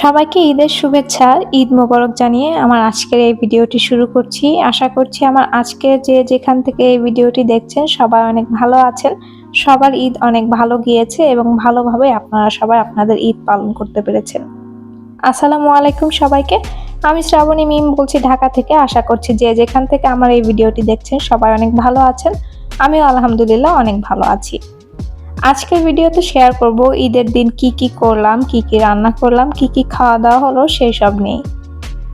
সবাইকে ঈদের শুভেচ্ছা, ঈদ মোবারক জানিয়ে আমার আজকের এই ভিডিওটি শুরু করছি। আশা করছি আমার আজকে যে যেখান থেকে এই ভিডিওটি দেখছেন সবাই অনেক ভালো আছেন। সবার ঈদ অনেক ভালো গিয়েছে এবং ভালোভাবে আপনারা সবাই আপনাদের ঈদ পালন করতে পেরেছেন। আসসালামু আলাইকুম সবাইকে। আমি শ্রাবণী মিম বলছি ঢাকা থেকে। আশা করছি যে যেখান থেকে আমার এই ভিডিওটি দেখছেন সবাই অনেক ভালো আছেন। আমিও আলহামদুলিল্লাহ অনেক ভালো আছি। আজকের ভিডিওতে শেয়ার করব ঈদের দিন কি কি করলাম, কি কি রান্না করলাম, কি কি খাওয়া দাওয়া হলো সেই সব নিয়ে।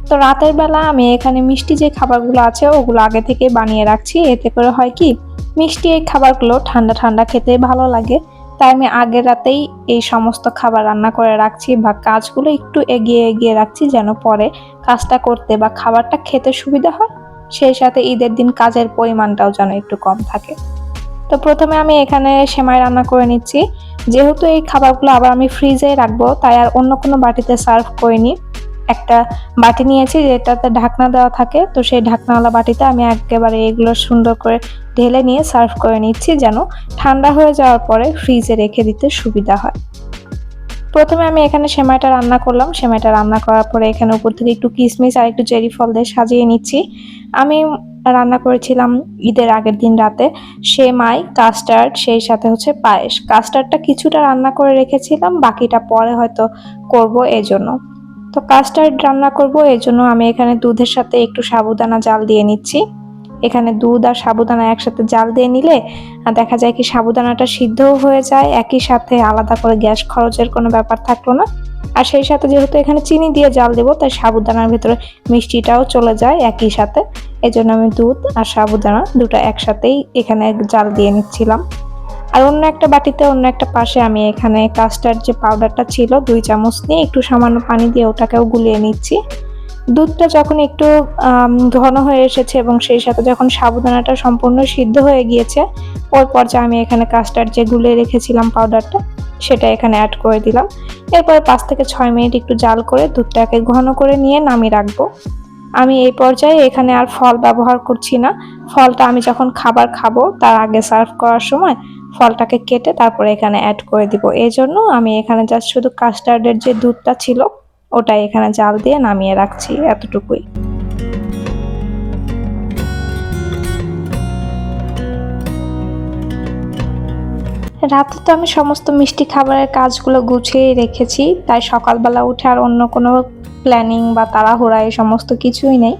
তো রাতের বেলা আমি এখানে মিষ্টি যে খাবারগুলো আছে ওগুলো আগে থেকে বানিয়ে রাখছি। এতে করে হয় কি, মিষ্টি এই খাবারগুলো ঠান্ডা ঠান্ডা খেতে ভালো লাগে। তাই আমি আগের রাতেই এই সমস্ত খাবার রান্না করে রাখছি বা কাজগুলো একটু এগিয়ে এগিয়ে রাখছি যেন পরে কাজটা করতে বা খাবারটা খেতে সুবিধা হয়। সেই সাথে ঈদের দিন কাজের পরিমাণটাও যেন একটু কম থাকে। তো প্রথমে আমি এখানে সেমাই রান্না করে নিচ্ছি। যেহেতু এই খাবারগুলো আবার আমি ফ্রিজে রাখব, তাই আর অন্য কোনো বাটিতে সার্ভ করিনি। একটা বাটি নিয়েছি যেটাতে ঢাকনা দেওয়া থাকে, তো সেই ঢাকনাওয়ালা বাটিতে আমি একেবারে এগুলো সুন্দর করে ঢেলে নিয়ে সার্ভ করে নিচ্ছি যেন ঠান্ডা হয়ে যাওয়ার পরে ফ্রিজে রেখে দিতে সুবিধা হয়। প্রথমে আমি এখানে সেমাইটা রান্না করলাম। সেমাইটা রান্না করার পরে এখানে উপর থেকে একটু কিশমিশ আর একটু চেরি ফল দিয়ে সাজিয়ে নিচ্ছি। আমি রান্না করেছিলাম ঈদের আগের দিন রাতে। সেমাই কাস্টার্ড সেই সাথে হচ্ছে পায়েস। কাস্টার্ডটা কিছুটা রান্না করে রেখেছিলাম, বাকিটা পরে হয়তো করব এজন্য। তো কাস্টার্ড রান্না করব এজন্য আমি এখানে দুধের সাথে একটু সাবুদানা জাল দিয়ে নিচ্ছি। এখানে দুধ আর সাবুদানা একসাথে জাল দিয়ে নিলে দেখা যায় কি সাবুদানাটা সিদ্ধও হয়ে যায়, একই সাথে আলাদা করে গ্যাস খরচের কোনো ব্যাপার থাকল না। আর সেই সাথে যেহেতু এখানে চিনি দিয়ে জাল দেবো, তাই সাবুদানার ভেতরে মিষ্টিটাও চলে যায় একই সাথে। এই জন্য আমি দুধ আর সাবুদানা দুটো একসাথেই এখানে জাল দিয়ে নিচ্ছিলাম। আর অন্য একটা বাটিতে, অন্য একটা পাশে আমি এখানে কাস্টার্ড যে পাউডারটা ছিল, দুই চামচ নিয়ে একটু সামান্য পানি দিয়ে ওটাকেও গুলিয়ে নিচ্ছি। দুধটা যখন একটু ঘন হয়ে এসেছে এবং সেই সাথে যখন সাবুদানাটা সম্পূর্ণ সিদ্ধ হয়ে গিয়েছে ওর পর্যায়ে আমি এখানে কাস্টার্ড যে গুলে রেখেছিলাম পাউডারটা সেটা এখানে অ্যাড করে দিলাম। এরপরে পাঁচ থেকে ছয় মিনিট একটু জাল করে দুধটাকে ঘন করে নিয়ে নামিয়ে রাখব। আমি এই পর্যায়ে এখানে আর ফল ব্যবহার করছি না। ফলটা আমি যখন খাবার খাব, তার আগে সার্ভ করার সময় ফলটাকে কেটে তারপরে এখানে অ্যাড করে দিব। এই জন্য আমি এখানে জাস্ট শুধু কাস্টার্ডের যে দুধটা ছিল ওটাই এখানে জাল দিয়ে নামিয়ে রাখছি এতটুকুই। রাতে তো আমি সমস্ত মিষ্টি খাবারের কাজগুলো গুছিয়ে রেখেছি, তাই সকালবেলা উঠে আর অন্য কোনো প্ল্যানিং বা তাড়াহুড়া এই সমস্ত কিছুই নেই।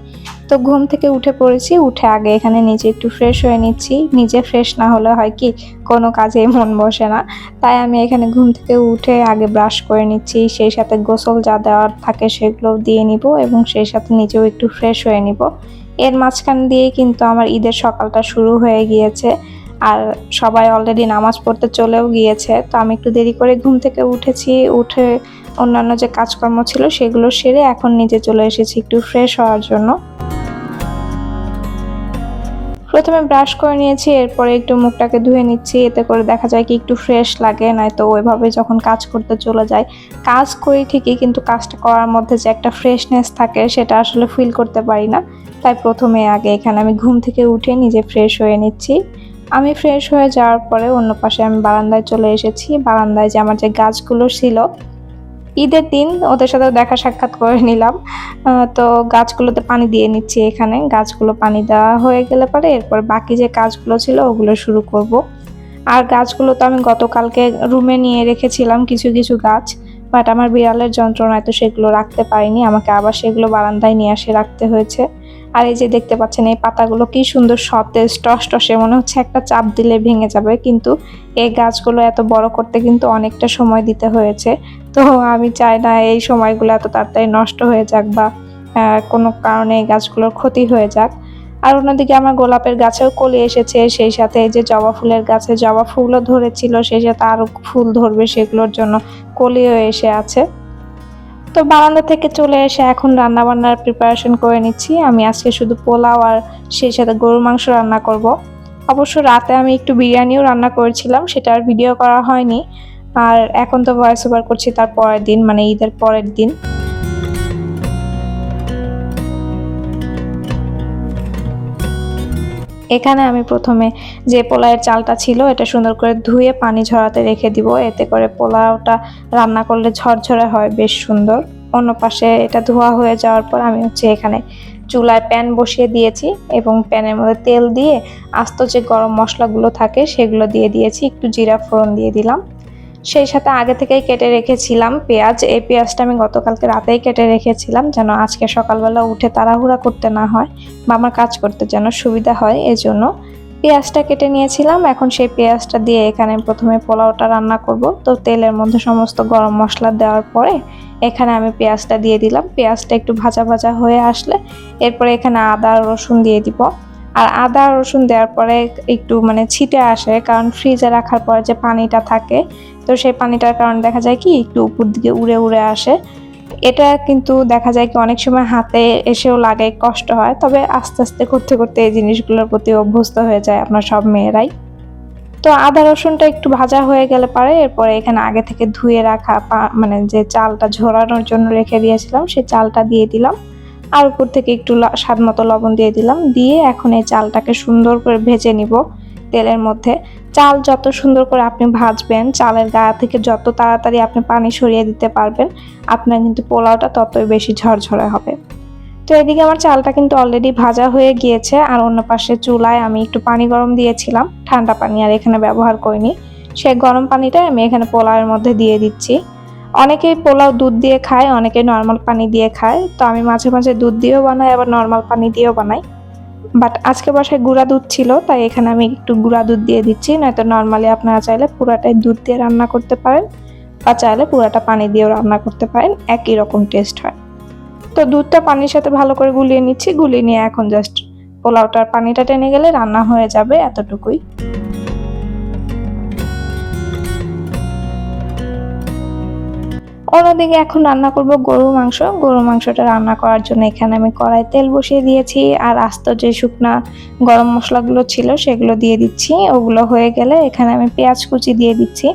তো ঘুম থেকে উঠে পড়েছি, উঠে আগে এখানে নিজে একটু ফ্রেশ হয়ে নিচ্ছি। নিজে ফ্রেশ না হলে হয় কি, কোনো কাজে মন বসে না। তাই আমি এখানে ঘুম থেকে উঠে আগে ব্রাশ করে নিচ্ছি, সেই সাথে গোসল যা দেওয়ার থাকে সেগুলো দিয়ে নিব এবং সেই সাথে নিজেও একটু ফ্রেশ হয়ে নিব। এর মাঝখান দিয়েই কিন্তু আমার ঈদের সকালটা শুরু হয়ে গিয়েছে আর সবাই অলরেডি নামাজ পড়তে চলেও গিয়েছে। তো আমি একটু দেরি করে ঘুম থেকে উঠেছি, উঠে অন্যান্য যে কাজকর্ম ছিল সেগুলো সেরে এখন নিজে চলে এসেছি একটু ফ্রেশ হওয়ার জন্য। প্রথমে ব্রাশ করে নিয়েছি, এরপরে একটু মুখটাকে ধুয়ে নিচ্ছি, এতে করে দেখা যায় কি একটু ফ্রেশ লাগে, নয়তো ওইভাবে যখন কাজ করতে চলে যায়। কাজ করি ঠিকই, কিন্তু কাজটা করার মধ্যে যে একটা ফ্রেশনেস থাকে, সেটা আসলে ফিল করতে পারি না। তাই প্রথমে আগে এখানে আমি ঘুম থেকে উঠে নিজে ফ্রেশ হয়ে নিচ্ছি। আমি ফ্রেশ হয়ে যাওয়ার পরে অন্য পাশে আমি বারান্দায় চলে এসেছি। বারান্দায় যে আমার যে গাছগুলো ছিল ঈদের দিন ওদের সাথে দেখা সাক্ষাৎ করে নিলাম। তো গাছগুলোতে পানি দিয়ে নিচ্ছি এখানে। গাছগুলো পানি দেওয়া হয়ে গেলে পরে এরপর বাকি যে কাজগুলো ছিল ওগুলো শুরু করব। আর গাছগুলো তো আমি গতকালকে রুমে নিয়ে রেখেছিলাম কিছু কিছু গাছ। বাট আমার বিড়ালের যন্ত্রণায় তো সেগুলো রাখতে পারিনি। আমাকে আবার সেগুলো বারান্দায় নিয়ে আসে রাখতে হয়েছে। আর এই যে দেখতে পাচ্ছেন, এই পাতাগুলো কি সুন্দর সতেজ টস টসে মনে হচ্ছে একটা চাপ দিলে ভেঙে যাবে, কিন্তু এই গাছগুলো এত বড় করতে কিন্তু অনেকটা সময় দিতে হয়েছে। তো আমি চাই না এই সময়গুলো এত তাড়াতাড়ি নষ্ট হয়ে যাক বা কোনো কারণে এই গাছগুলোর ক্ষতি হয়ে যাক। আর অন্যদিকে আমার গোলাপের গাছেও কলি এসেছে, সেই সাথে যে জবা ফুলের গাছে জবা ফুলও ধরেছিল সেই সাথে আরও ফুল ধরবে সেগুলোর জন্য কলিও এসে আছে। তো বারান্দা থেকে চলে এসে এখন রান্না বান্নার প্রিপারেশন করে নিচ্ছি। আমি আজকে শুধু পোলাও আর সেই সাথে গরুর মাংস রান্না করব। অবশ্য রাতে আমি একটু বিরিয়ানিও রান্না করেছিলাম, সেটা আর ভিডিও করা হয়নি। আর এখন তো ভয়েস ওভার করছি তার পরের দিন মানে ঈদের পরের দিন। এখানে আমি প্রথমে যে পোলায়ের চালটা ছিল, এটা সুন্দর করে ধুয়ে পানি ঝরাতে রেখে দিব। এতে করে পোলাওটা রান্না করলে ঝরঝরে হয়, বেশ সুন্দর। অন্য পাশে এটা ধোয়া হয়ে যাওয়ার পর আমি হচ্ছে এখানে চুলায় প্যান বসিয়ে দিয়েছি এবং প্যানের মধ্যে তেল দিয়ে আস্ত যে গরম মশলাগুলো থাকে, সেগুলো দিয়ে দিয়েছি। একটু জিরা ফোড়ন দিয়ে দিলাম। সেই সাথে আগে থেকেই কেটে রেখেছিলাম পেঁয়াজ। এই পেঁয়াজটা আমি গতকালকে রাতেই কেটে রেখেছিলাম যেন আজকে সকালবেলা উঠে তাড়াহুড়া করতে না হয় বা আমার কাজ করতে যেন সুবিধা হয়, এজন্য পেঁয়াজটা কেটে নিয়েছিলাম। এখন সেই পেঁয়াজটা দিয়ে এখানে প্রথমে পোলাওটা রান্না করব। তো তেলের মধ্যে সমস্ত গরম মশলা দেওয়ার পরে এখানে আমি পেঁয়াজটা দিয়ে দিলাম। পেঁয়াজটা একটু ভাজা ভাজা হয়ে আসলে এরপরে এখানে আদা, রসুন দিয়ে দিব। আর আদা রসুন দেওয়ার পরে একটু মানে ছিটে আসে, কারণ ফ্রিজে রাখার পরে যে পানিটা থাকে, তো সেই পানিটার কারণে দেখা যায় কি একটু উপর দিকে উড়ে উড়ে আসে। এটা কিন্তু দেখা যায় কি অনেক সময় হাতে এসেও লাগে, কষ্ট হয়, তবে আস্তে আস্তে করতে করতে এই জিনিসগুলোর প্রতি অভ্যস্ত হয়ে যায় আপনার সব মেয়েরাই। তো আদা রসুনটা একটু ভাজা হয়ে গেলে পারে, এরপরে এখানে আগে থেকে ধুয়ে রাখা মানে যে চালটা ঝোরানোর জন্য রেখে দিয়েছিলাম, সেই চালটা দিয়ে দিলাম। আর উপর থেকে একটু স্বাদ মতো লবণ দিয়ে দিলাম। দিয়ে এখন এই চালটাকে সুন্দর করে ভেজে নিব তেলের মধ্যে। চাল যত সুন্দর করে আপনি ভাজবেন, চালের গা থেকে যত তাড়াতাড়ি আপনি পানি সরিয়ে দিতে পারবেন, আপনার কিন্তু পোলাওটা ততই বেশি ঝরঝরে হবে। তো এদিকে আমার চালটা কিন্তু অলরেডি ভাজা হয়ে গিয়েছে, আর অন্য পাশে চুলায় আমি একটু পানি গরম দিয়েছিলাম। ঠান্ডা পানি আর এখানে ব্যবহার করিনি। সে গরম পানিটা আমি এখানে পোলাওয়ের মধ্যে দিয়ে দিচ্ছি। অনেকেই পোলাও দুধ দিয়ে খায়, অনেকে নর্মাল পানি দিয়ে খায়। তো আমি মাঝে মাঝে দুধ দিয়েও বানাই, আবার নর্মাল পানি দিয়েও বানাই। বাট আজকে বাসায় গুঁড়া দুধ ছিল, তাই এখানে আমি একটু গুঁড়া দুধ দিয়ে দিচ্ছি। নয়তো নর্মালি আপনারা চাইলে পুরাটাই দুধ দিয়ে রান্না করতে পারেন, বা চাইলে পুরাটা পানি দিয়েও রান্না করতে পারেন, একই রকম টেস্ট হয়। তো দুধটা পানির সাথে ভালো করে গুলিয়ে নিচ্ছি, গুলিয়ে নিয়ে এখন জাস্ট পোলাওটার পানিটা টেনে গেলে রান্না হয়ে যাবে এতটুকুই। অন্যদিকে এখন রান্না করব গরু মাংস। গরু মাংসটা রান্না করার জন্য এখানে আমি কড়াই তেল বসিয়ে দিয়েছি আর আস্ত যে শুকনা গরম মশলাগুলো ছিল সেগুলো দিয়ে দিচ্ছি। ওগুলো হয়ে গেলে এখানে আমি পেঁয়াজ কুচি দিয়ে দিচ্ছি।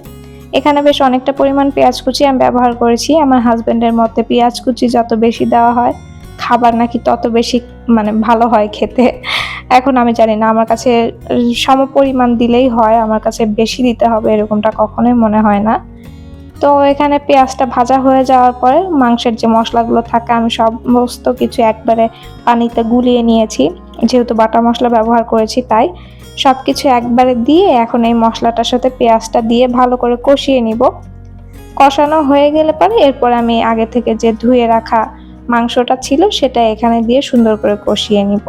এখানে বেশ অনেকটা পরিমাণ পেঁয়াজ কুচি আমি ব্যবহার করেছি। আমার হাজব্যান্ডের মতে পেঁয়াজ কুচি যত বেশি দেওয়া হয়, খাবার নাকি তত বেশি মানে ভালো হয় খেতে। এখন আমি জানি না, আমার কাছে সম পরিমাণ দিলেই হয়, আমার কাছে বেশি দিতে হবে এরকমটা কখনোই মনে হয় না। তো এখানে পেঁয়াজটা ভাজা হয়ে যাওয়ার পরে মাংসের যে মশলাগুলো থাকে, আমি সমস্ত কিছু একবারে পানিতে গুলিয়ে নিয়েছি। যেহেতু বাটা মশলা ব্যবহার করেছি তাই সব কিছু একবারে দিয়ে এখন এই মশলাটার সাথে পেঁয়াজটা দিয়ে ভালো করে কষিয়ে নিব। কষানো হয়ে গেলে পরে এরপর আমি আগে থেকে যে ধুয়ে রাখা মাংসটা ছিল সেটা এখানে দিয়ে সুন্দর করে কষিয়ে নিব।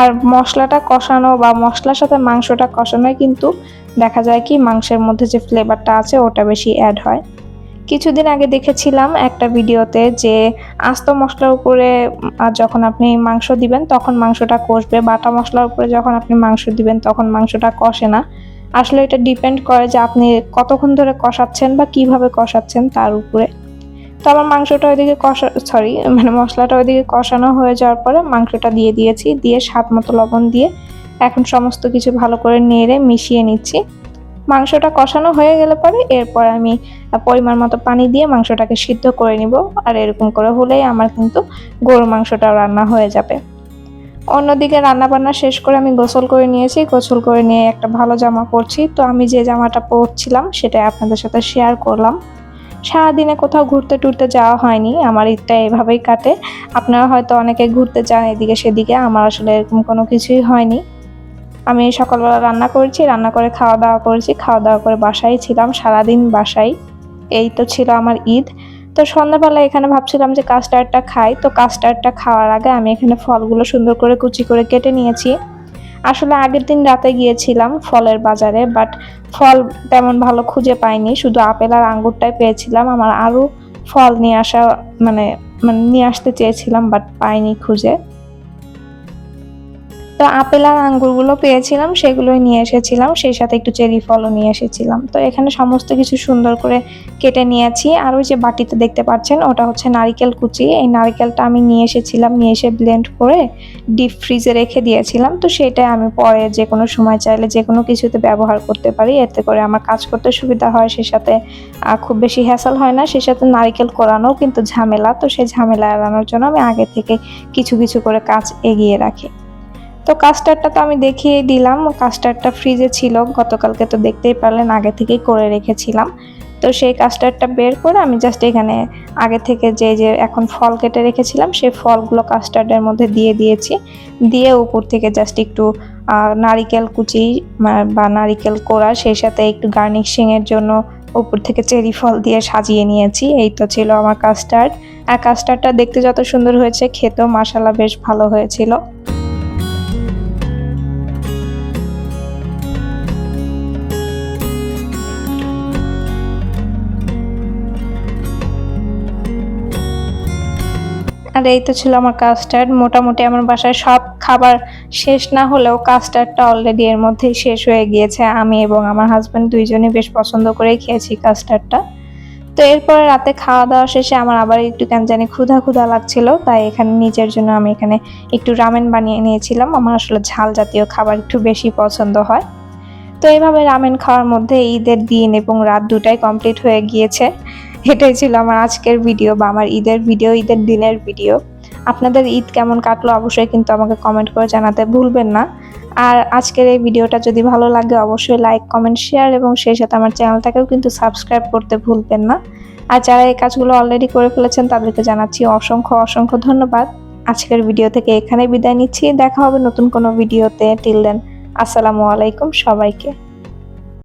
আর মশলাটা কষানো বা মশলার সাথে মাংসটা কষানোয় কিন্তু দেখা যায় কি মাংসের মধ্যে যে ফ্লেভারটা আছে ওটা বেশি অ্যাড হয়। কিছুদিন আগে দেখেছিলাম একটা ভিডিওতে যে আস্ত মশলার উপরে যখন আপনি মাংস দিবেন তখন মাংসটা কষবে, বাটা মশলার উপরে যখন আপনি মাংস দিবেন তখন মাংসটা কষে না। আসলে এটা ডিপেন্ড করে যে আপনি কতক্ষণ ধরে কষাচ্ছেন বা কীভাবে কষাচ্ছেন তার উপরে। তো আমার মাংসটা ওইদিকে কষা সরি মানে মশলাটা ওইদিকে কষানো হয়ে যাওয়ার পরে মাংসটা দিয়ে দিয়েছি, দিয়ে স্বাদ মতো লবণ দিয়ে এখন সমস্ত কিছু ভালো করে নেড়ে মিশিয়ে নিচ্ছি। মাংসটা কষানো হয়ে গেলে পরে এরপর আমি পরিমাণ মতো পানি দিয়ে মাংসটাকে সিদ্ধ করে নিব, আর এরকম করে হলেই আমার কিন্তু গরু মাংসটা রান্না হয়ে যাবে। অন্যদিকে রান্না বান্না শেষ করে আমি গোসল করে নিয়েছি, গোসল করে নিয়ে একটা ভালো জামা পরছি। তো আমি যে জামাটা পরছিলাম সেটাই আপনাদের সাথে শেয়ার করলাম। সারাদিনে কোথাও ঘুরতে টুরতে যাওয়া হয়নি, আমার ঈদটা এভাবেই কাটে। আপনারা হয়তো অনেকে ঘুরতে যান এদিকে সেদিকে, আমার আসলে এরকম কোনো কিছুই হয়নি। আমি সকালবেলা রান্না করেছি, রান্না করে খাওয়া দাওয়া করেছি, খাওয়া দাওয়া করে বাসায় ছিলাম, সারাদিন বাসায়। এই তো ছিল আমার ঈদ। তো সন্ধ্যাবেলা এখানে ভাবছিলাম যে কাস্টার্ডটা খাই। তো কাস্টার্ডটা খাওয়ার আগে আমি এখানে ফলগুলো সুন্দর করে কুচি করে কেটে নিয়েছি। আসলে আগের দিন রাতে গিয়েছিলাম ফলের বাজারে বাট ফল তেমন ভালো খুঁজে পাইনি। শুধু আপেল আর আঙ্গুরটাই পেয়েছিলাম। আমার আরও ফল নিয়ে আসা মানে মানে নিয়ে আসতে চেয়েছিলাম বাট পাইনি খুঁজে। তো আপেল আর আঙ্গুরগুলো পেয়েছিলাম, সেগুলোই নিয়ে এসেছিলাম, সেই সাথে একটু চেরি ফলও নিয়ে এসেছিলাম। তো এখানে সমস্ত কিছু সুন্দর করে কেটে নিয়েছি, আর ওই যে বাটিতে দেখতে পাচ্ছেন, ওটা হচ্ছে নারিকেল কুচি। এই নারিকেলটা আমি নিয়ে এসেছিলাম, নিয়ে এসে ব্লেন্ড করে ডিপ ফ্রিজে রেখে দিয়েছিলাম। তো সেটাই আমি পরে যে কোনো সময় চাইলে যে কোনো কিছুতে ব্যবহার করতে পারি, এতে করে আমার কাজ করতে সুবিধা হয়, সে সাথে খুব বেশি হ্যাসাল হয় না, সে সাথে নারিকেল কোরানো কিন্তু ঝামেলা। তো সেই ঝামেলা এড়ানোর জন্য আমি আগে থেকে কিছু কিছু করে কাজ এগিয়ে রাখি। তো কাস্টারটা তো আমি দেখিয়ে দিলাম। কাস্টারটা ফ্রিজে ছিল, গতকালকে তো দেখতেই পারলেন, আগে থেকেই করে রেখেছিলাম। তো সেই কাস্টার্ডটা বের করে আমি জাস্ট এখানে আগে থেকে যে যে এখন ফল কেটে রেখেছিলাম, সেই ফলগুলো কাস্টার্ডের মধ্যে দিয়ে দিয়েছি। দিয়ে উপর থেকে জাস্ট একটু নারিকেল কুচি বা নারিকেল কোড়া, সেই সাথে একটু গার্নিশিংয়ের জন্য উপর থেকে চেরি ফল দিয়ে সাজিয়ে নিয়েছি। এই তো ছিল আমার কাস্টার্ড। আর কাস্টার্ডটা দেখতে যত সুন্দর হয়েছে, খেতেও মশালা বেশ ভালো হয়েছিল। আর এই তো ছিল আমার কাস্টার্ড মোটামুটি আমার বাসায় সব খাবার শেষ না হলেও কাস্টার্ডটা অলরেডি এর মধ্যেই শেষ হয়ে গিয়েছে। আমি এবং আমার হাজব্যান্ড দুইজনে বেশ পছন্দ করেই খেয়েছি কাস্টার্ডটা তো এরপরে রাতে খাওয়া দাওয়া শেষে আমার আবার একটু কেন জানি ক্ষুধা ক্ষুধা লাগছিল, তাই এখানে নিজের জন্য আমি এখানে একটু রামেন বানিয়ে নিয়েছিলাম। আমার আসলে ঝাল জাতীয় খাবার একটু বেশি পছন্দ হয়। তো এইভাবে রামেন খাওয়ার মধ্যে ঈদের দিন এবং রাত দুটাই কমপ্লিট হয়ে গিয়েছে। এটাই ছিল আমার আজকের ভিডিও বা আমার ঈদের ভিডিও ঈদের দিনের ভিডিও আপনাদের ঈদ কেমন কাটলো অবশ্যই কিন্তু আমাকে কমেন্ট করে জানাতে ভুলবেন না। আর আজকের এই ভিডিওটা যদি ভালো লাগে, অবশ্যই লাইক কমেন্ট শেয়ার এবং সেই সাথে আমার চ্যানেলটাকেও কিন্তু সাবস্ক্রাইব করতে ভুলবেন না। আর যারা এই কাজগুলো অলরেডি করে ফেলেছেন, তাদেরকে জানাচ্ছি অসংখ্য অসংখ্য ধন্যবাদ। আজকের ভিডিও থেকে এখানে বিদায় নিচ্ছি। দেখা হবে নতুন কোনো ভিডিওতে টিল দেন আসসালামু আলাইকুম সবাইকে।